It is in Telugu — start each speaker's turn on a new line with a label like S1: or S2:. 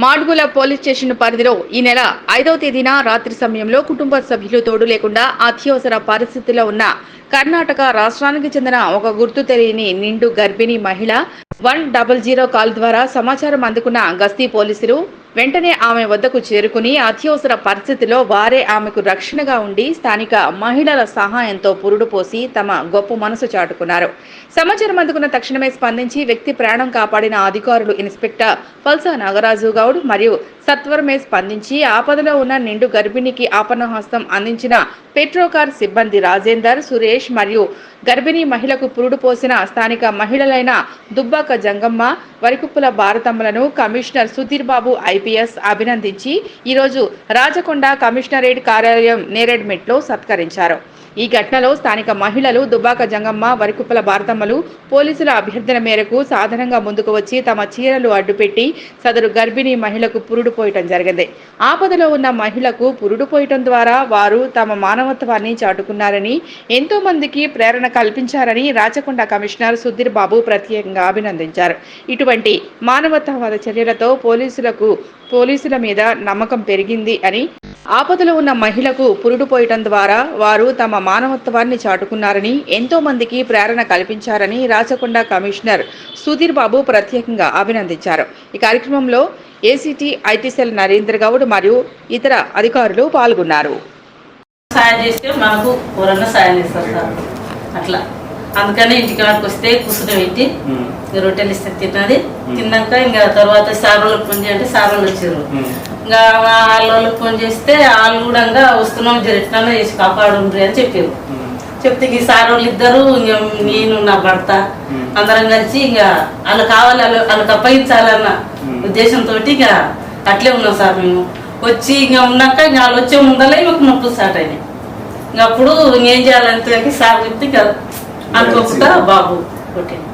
S1: మాడ్గుల పోలీస్ స్టేషన్ పరిధిలో ఈ నెల ఐదవ తేదీన రాత్రి సమయంలో కుటుంబ సభ్యులు తోడు లేకుండా అత్యవసర పరిస్థితిలో ఉన్న కర్ణాటక రాష్ట్రానికి చెందిన ఒక గుర్తు తెలియని నిండు గర్భిణీ మహిళ వన్ డబల్ జీరో కాల్ ద్వారా సమాచారం అందుకున్న గస్తీ పోలీసులు వెంటనే ఆమె వద్దకు చేరుకుని అత్యవసర పరిస్థితిలో వారే ఆమెకు రక్షణగా ఉండి స్థానిక మహిళల సహాయంతో పురుడు పోసి తమ గొప్ప మనసు చాటుకున్నారు. సమాచారం అందుకున్న తక్షణమే స్పందించి వ్యక్తి ప్రాణం కాపాడిన అధికారులు ఇన్స్పెక్టర్ పల్సా నాగరాజు గౌడ్ మరియు సత్వరమే స్పందించి ఆపదలో ఉన్న నిండు గర్భిణికి ఆపన్నహస్తం అందించిన పెట్రోకార్ సిబ్బంది రాజేందర్ సురేష్ మరియు గర్భిణీ మహిళకు పురుడు పోసిన స్థానిక మహిళలైన దుబ్బాక జంగమ్మ వరికుప్పుల భారతమ్మలను కమిషనర్ సుధీర్ బాబు ఐపీఎస్ అభినందించి ఈరోజు రాజకొండ కమిషనరేట్ కార్యాలయం నేరేడ్మెట్లో సత్కరించారు. ఈ ఘటనలో స్థానిక మహిళలు దుబ్బాక జంగమ్మ వరికుప్పల భారతమ్మలు పోలీసుల అభ్యర్థన మేరకు సాధారణంగా ముందుకు వచ్చి తమ చీరలు అడ్డుపెట్టి సదరు గర్భిణీ మహిళకు పురుడు పోయటం జరిగింది. ఆపదలో ఉన్న మహిళకు పురుడు పోయటం ద్వారా వారు తమ మానవత్వాన్ని చాటుకున్నారని ఎంతో మందికి ప్రేరణ కల్పించారని రాచకొండ కమిషనర్ సుధీర్ బాబు ప్రత్యేకంగా అభినందించారు. ఇటువంటి మానవత్వవాద చర్యలతో పోలీసులకు పోలీసుల మీద నమ్మకం పెరిగింది అని ఆపదలో ఉన్న మహిళకు పురుడు పోయటం ద్వారా వారు తమ మానవత్వాన్ని చాటుకున్నారని ఎంతో మందికి ప్రేరణ కల్పించారని రాచకొండ కమిషనర్ సుధీర్ బాబు ప్రత్యేకంగా అభినందించారు. ఈ కార్యక్రమంలో ACT IT cell Narendra Goud మరియు ఇతర అధికారులు పాల్గొన్నారు.
S2: సాయం చేస్తే మనకు ఎవరన్నా సాయం చేస్తారు సార్. అట్లా. అందుకని ఇంటికాడికి వస్తే కూర్చుని పెట్టి రొట్టెలు ఇస్తే తిన్నది తిన్నాక ఇంకా తర్వాత సార్ వాళ్ళకి ఫోన్ చేయంటే సార్ వాళ్ళు వచ్చారు. ఇంకా వాళ్ళకి ఫోన్ చేస్తే వాళ్ళు కూడా వస్తున్నాం జరిగినా చేసి కాపాడుండ్రి అని చెప్పారు చెప్తే ఈ సార్ వాళ్ళు ఇద్దరు ఇంకా నేను నా భర్త అందరం కలిసి ఇంకా వాళ్ళు కావాలి వాళ్ళు వాళ్ళకి అప్పగించాలన్న ఉద్దేశంతో ఇక అట్లే ఉన్నాం సార్ మేము. వచ్చి ఇంకా ఉన్నాక ఇంకా వాళ్ళు వచ్చే ముందలే మాకు నొప్పులు స్టార్ట్ అయినాయి. ఇంకా అప్పుడు ఇంకేం చేయాలంటే సార్ చెప్తే ఇంకా అనుకోకుండా బాబు కొట్టింది